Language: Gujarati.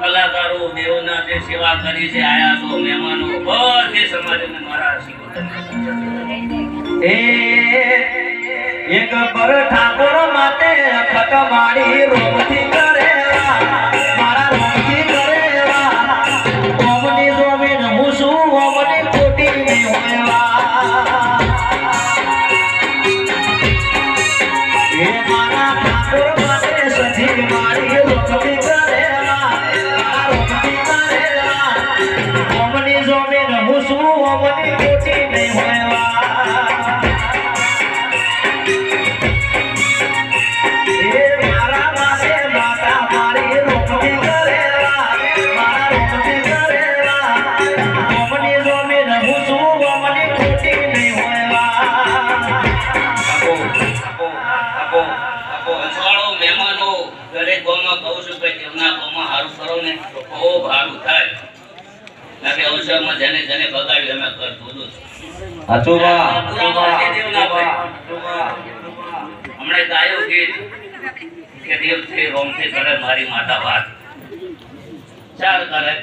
કલાકારો દેવોના જે સેવા કરી છે આયા છો મહેમાનો, બધે સમાજને મારા આશીર્વાદ. એક પર ઠાકોર માટે અખત માડી દરેક ગામમાં કહું છું કે તેમના ગોમાં સારું કરો ને ખૂબ હારું થાય. કારણ કે અવસરમાં જેને જેને બગાડી અમે ઘર હતું હમણાં ગાયો ગીત કે દેવ છે રોમ છે કરે મારી માતા વાત. ચાર કરે.